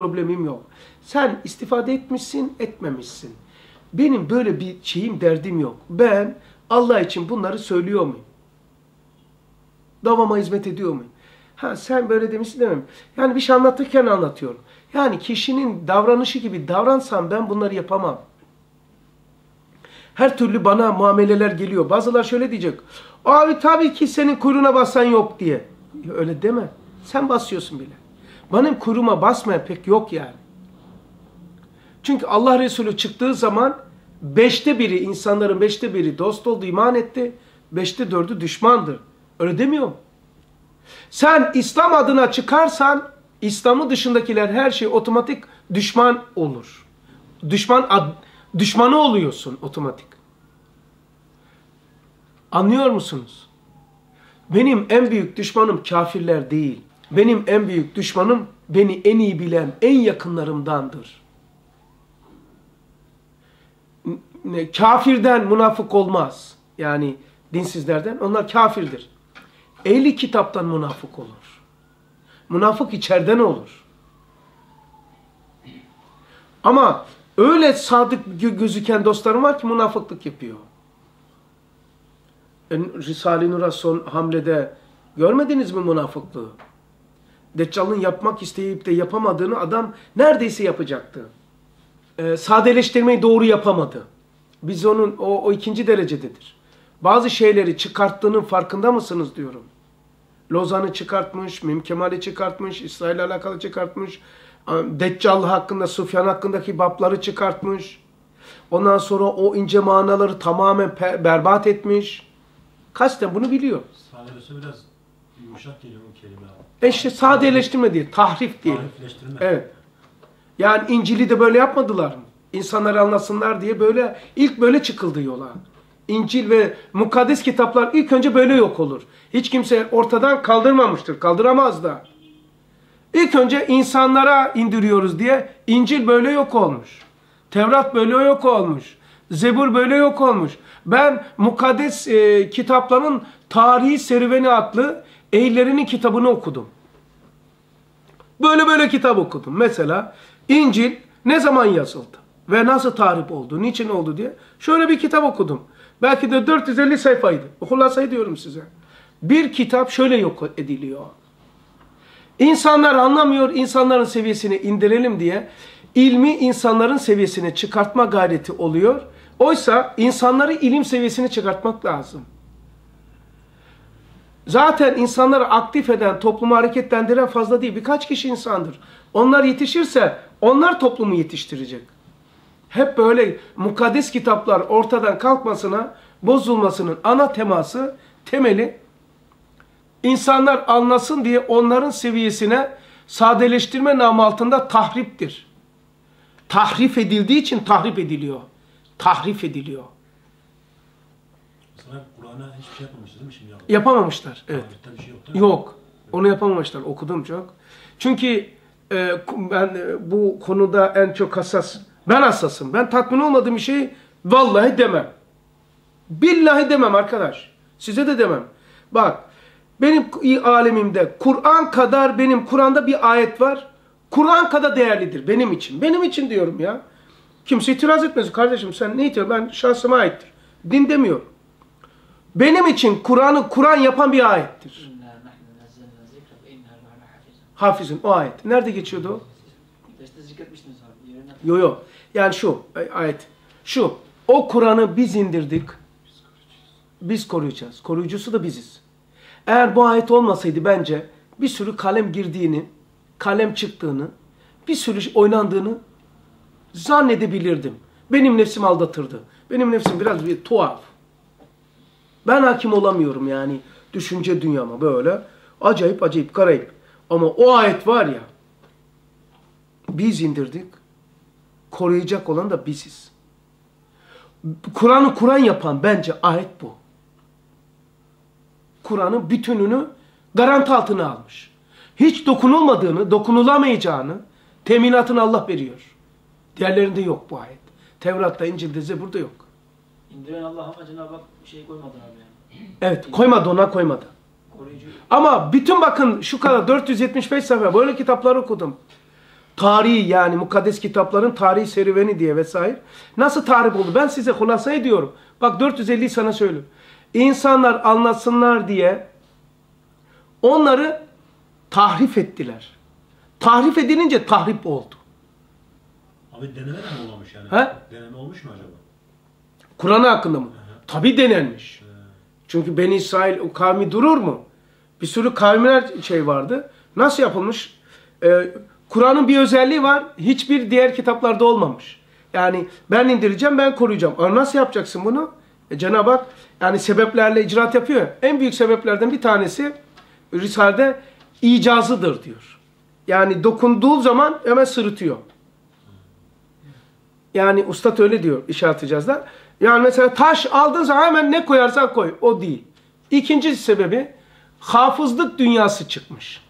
problemim yok. Sen istifade etmişsin, etmemişsin. Benim böyle bir şeyim, derdim yok. Ben Allah için bunları söylüyor muyum? Davama hizmet ediyor muyum? Ha sen böyle demişsin demem. Yani bir şey anlatırken anlatıyorum. Yani kişinin davranışı gibi davransam ben bunları yapamam. Her türlü bana muameleler geliyor. Bazılar şöyle diyecek. Abi tabii ki senin kuyruğuna basan yok diye. Öyle deme. Sen basıyorsun bile. Benim kuyruğuma basmayan pek yok yani. Çünkü Allah Resulü çıktığı zaman beşte biri, insanların beşte biri dost oldu, iman etti. Beşte dördü düşmandır. Öyle demiyor mu? Sen İslam adına çıkarsan, İslam'ı dışındakiler her şey otomatik düşman olur. Düşman ad, düşmanı oluyorsun otomatik. Anlıyor musunuz? Benim en büyük düşmanım kafirler değil. Benim en büyük düşmanım beni en iyi bilen, en yakınlarımdandır. Kafirden münafık olmaz. Yani dinsizlerden. Onlar kafirdir. Ehli kitaptan münafık olur. Münafık içeriden olur. Ama öyle sadık gözüken dostlarım var ki münafıklık yapıyor. Risale-i Nur'a son hamlede görmediniz mi münafıklığı? Deccal'ın yapmak isteyip de yapamadığını adam neredeyse yapacaktı. Ee, sadeleştirmeyi doğru yapamadı. Biz onun o, o ikinci derecededir. Bazı şeyleri çıkarttığının farkında mısınız diyorum. Lozan'ı çıkartmış, Mim Kemal'i çıkartmış, İsrail'le alakalı çıkartmış. Deccal hakkında, Sufyan hakkındaki babları çıkartmış. Ondan sonra o ince manaları tamamen berbat etmiş. Kasten bunu biliyor. Sadece biraz yumuşak geliyor o kelime. E işte sadeleştirme değil, tahrif değil. Tahrifleştirme. Evet. Yani İncil'i de böyle yapmadılar mı? İnsanları anlasınlar diye böyle, ilk böyle çıkıldı yola. İncil ve mukaddes kitaplar ilk önce böyle yok olur. Hiç kimse ortadan kaldırmamıştır, kaldıramaz da. İlk önce insanlara indiriyoruz diye İncil böyle yok olmuş. Tevrat böyle yok olmuş. Zebur böyle yok olmuş. Ben mukaddes e, kitapların Tarihi Serüveni adlı Eğillerinin kitabını okudum. Böyle böyle kitap okudum. Mesela İncil ne zaman yazıldı? Ve nasıl tarif oldu? Niçin oldu diye. Şöyle bir kitap okudum. Belki de 450 sayfaydı. Okulasayı diyorum size. Bir kitap şöyle yok ediliyor. İnsanlar anlamıyor, insanların seviyesini indirelim diye ilmi insanların seviyesine çıkartma gayreti oluyor. Oysa insanları ilim seviyesine çıkartmak lazım. Zaten insanları aktif eden, toplumu hareketlendiren fazla değil. Birkaç kişi insandır. Onlar yetişirse onlar toplumu yetiştirecek. Hep böyle mukaddes kitaplar ortadan kalkmasına, bozulmasının ana teması, temeli insanlar anlasın diye onların seviyesine sadeleştirme namı altında tahriptir. Tahrif edildiği için tahrip ediliyor. Tahrif ediliyor. Mesela Kur'an'a hiçbir şey yapmamışız değil mi şimdi? Ya? Yapamamışlar. Evet. Bir şey yok değil mi? Yok. Onu yapamamışlar. Okudum çok. Çünkü e, ben e, bu konuda en çok hassas. Ben hassasım. Ben tatmin olmadığım bir şeyi vallahi demem. Billahi demem arkadaş. Size de demem. Bak benim alemimde Kur'an kadar benim Kur'an'da bir ayet var. Kur'an kadar değerlidir benim için. Benim için diyorum ya. Kimse itiraz etmez. Kardeşim sen ne itiraz? Ben şahsıma aittir. Din demiyor. Benim için Kur'an'ı Kur'an yapan bir ayettir. Hafizin o ayet. Nerede geçiyordu o? Yo yo. Yani şu ayet. Şu. O Kur'an'ı biz indirdik. Biz koruyacağız. Koruyucusu da biziz. Eğer bu ayet olmasaydı bence bir sürü kalem girdiğini, kalem çıktığını, bir sürü oynandığını zannedebilirdim. Benim nefsim aldatırdı. Benim nefsim biraz bir tuhaf. Ben hakim olamıyorum yani düşünce dünyama böyle. Acayip acayip garayip. Ama o ayet var ya biz indirdik. Koruyacak olan da biziz. Kur'an'ı Kur'an yapan bence ayet bu. Kur'an'ın bütününü garanti altına almış. Hiç dokunulmadığını, dokunulamayacağını teminatını Allah veriyor. Diğerlerinde yok bu ayet. Tevrat'ta, İncil'de, Zebur'da yok. İndiren Allah ama Cenab-ı Hak şey koymadı abi yani. Evet, koymadı ona koymadı. Koruyucu. Ama bütün bakın şu kadar 475 sayfa böyle kitaplar okudum. Tarihi yani mukaddes kitapların tarihi serüveni diye vesaire. Nasıl tarif oldu? Ben size hulasa ediyorum. Bak 450 sana söylüyorum. İnsanlar anlasınlar diye onları tahrif ettiler. Tahrif edilince tahrip oldu. Abi deneme de mi olmuş yani? He? Deneme olmuş mu acaba? Kur'an hakkında mı? Tabi denenmiş. Çünkü Beni İsrail o kavmi durur mu? Bir sürü kavimler şey vardı. Nasıl yapılmış? Ee, Kur'an'ın bir özelliği var. Hiçbir diğer kitaplarda olmamış. Yani ben indireceğim, ben koruyacağım. Ama nasıl yapacaksın bunu? E, Cenab-ı Hak yani sebeplerle icraat yapıyor. ya. En büyük sebeplerden bir tanesi Risale'de icazıdır diyor. Yani dokunduğu zaman hemen sırıtıyor. Yani ustad öyle diyor işaret icazda. Yani mesela taş aldığın zaman hemen ne koyarsan koy. O değil. İkinci sebebi hafızlık dünyası çıkmış.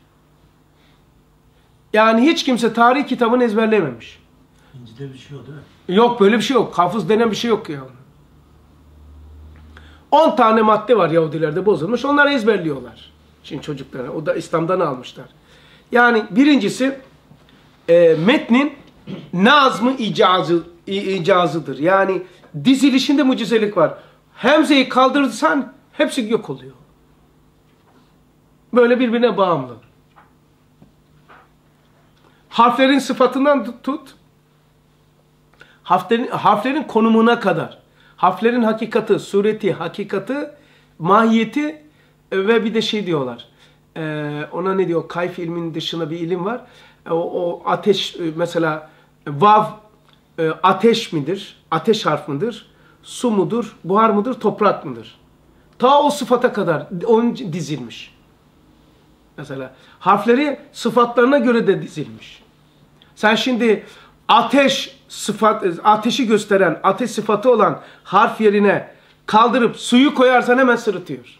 Yani hiç kimse tarih kitabını ezberlememiş. İncide bir şey yok değil mi? Yok böyle bir şey yok. Hafız denen bir şey yok ya. 10 tane madde var Yahudilerde bozulmuş. Onları ezberliyorlar. Şimdi çocuklara. O da İslam'dan almışlar. Yani birincisi e, metnin nazmı icazı, icazıdır. Yani dizilişinde mucizelik var. Hemzeyi kaldırırsan hepsi yok oluyor. Böyle birbirine bağımlı. Harflerin sıfatından tut- harflerin, harflerin konumuna kadar. Harflerin hakikati, sureti, hakikati, mahiyeti e, ve bir de şey diyorlar. E, ona ne diyor? Kayf ilminin dışında bir ilim var. E, o, o ateş mesela vav ateş midir? Ateş harf mıdır? Su mudur? Buhar mıdır? Toprak mıdır? Ta o sıfata kadar onun dizilmiş. Mesela harfleri sıfatlarına göre de dizilmiş. Sen şimdi ateş sıfat ateşi gösteren ateş sıfatı olan harf yerine kaldırıp suyu koyarsan hemen sırıtıyor.